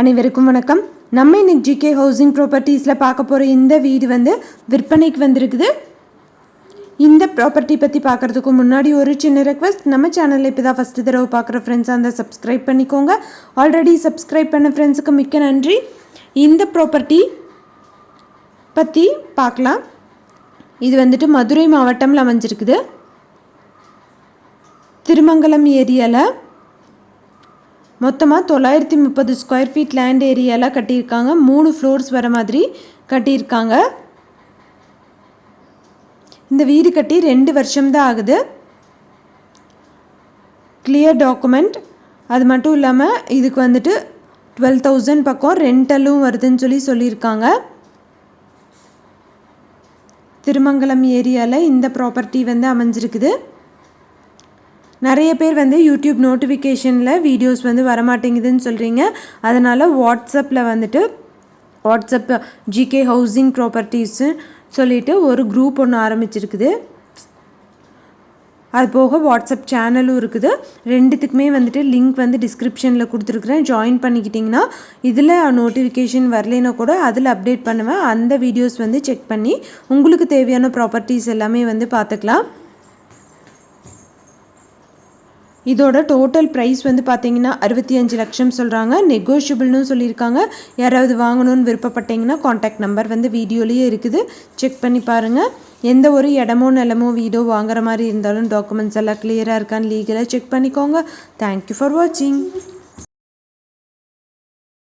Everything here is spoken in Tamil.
அனைவருக்கும் வணக்கம். நம்ம இன்னைக்கு ஜிகே ஹவுசிங் ப்ராப்பர்ட்டிஸில் பார்க்க போகிற இந்த வீடு வந்து விற்பனைக்கு வந்திருக்குது. இந்த ப்ராப்பர்ட்டி பற்றி பார்க்குறதுக்கு முன்னாடி ஒரு சின்ன ரெக்வஸ்ட் நம்ம சேனலில் இப்போ தான் ஃபஸ்ட்டு தடவை பார்க்குற ஃப்ரெண்ட்ஸாக இருந்தால் சப்ஸ்கிரைப் பண்ணிக்கோங்க. ஆல்ரெடி சப்ஸ்கிரைப் பண்ண ஃப்ரெண்ட்ஸுக்கு மிக்க நன்றி. இந்த ப்ராப்பர்ட்டி பற்றி பார்க்கலாம். இது வந்துட்டு மதுரை மாவட்டம்ல அமைஞ்சிருக்குது. திருமங்கலம் ஏரியாவில் மொத்தமாக தொள்ளாயிரத்தி முப்பது ஸ்கொயர் ஃபீட் லேண்ட் ஏரியாலாம் கட்டியிருக்காங்க. மூணு ஃப்ளோர்ஸ் வர மாதிரி கட்டியிருக்காங்க. இந்த வீடு கட்டி ரெண்டு வருஷம்தான் ஆகுது. கிளியர் டாக்குமெண்ட் அது மட்டும் இல்லாமல் இதுக்கு வந்துட்டு டுவெல் தௌசண்ட் பக்கம் ரெண்டலும் வருதுன்னு சொல்லி சொல்லியிருக்காங்க. திருமங்கலம் ஏரியாவில் இந்த ப்ராப்பர்ட்டி வந்து அமைஞ்சிருக்குது. நிறைய பேர் வந்து யூடியூப் நோட்டிஃபிகேஷனில் வீடியோஸ் வந்து வரமாட்டேங்குதுன்னு சொல்கிறீங்க அதனால் வாட்ஸ்அப்பில் வந்துட்டு வாட்ஸ்அப் ஜிகே ஹவுசிங் ப்ராப்பர்ட்டிஸு சொல்லிட்டு ஒரு குரூப் ஒன்று ஆரம்பிச்சிருக்குது. அது போக வாட்ஸ்அப் சேனலும் இருக்குது. ரெண்டுத்துக்குமே வந்துட்டு லிங்க் வந்து டிஸ்கிரிப்ஷனில் கொடுத்துருக்குறேன். ஜாயின் பண்ணிக்கிட்டிங்கன்னா இதில் நோட்டிஃபிகேஷன் வரலைன்னா கூட அதில் அப்டேட் பண்ணுவேன். அந்த வீடியோஸ் வந்து செக் பண்ணி உங்களுக்கு தேவையான ப்ராப்பர்ட்டிஸ் எல்லாமே வந்து பார்த்துக்கலாம். இதோட டோட்டல் ப்ரைஸ் வந்து பார்த்தீங்கன்னா அறுபத்தி அஞ்சு லட்சம் சொல்கிறாங்க நெகோஷியபிள்னு சொல்லியிருக்காங்க. யாராவது வாங்கணும்னு விருப்பப்பட்டீங்கன்னா காண்டாக்ட் நம்பர் வந்து வீடியோலேயே இருக்குது. செக் பண்ணி பாருங்கள் எந்த ஒரு இடமோ நிலமோ வீடோ வாங்குற மாதிரி இருந்தாலும் டாக்குமெண்ட்ஸ் எல்லாம் கிளியராக இருக்கான்னு லீகலாக செக் பண்ணிக்கோங்க. தேங்க்யூ ஃபார் வாட்சிங்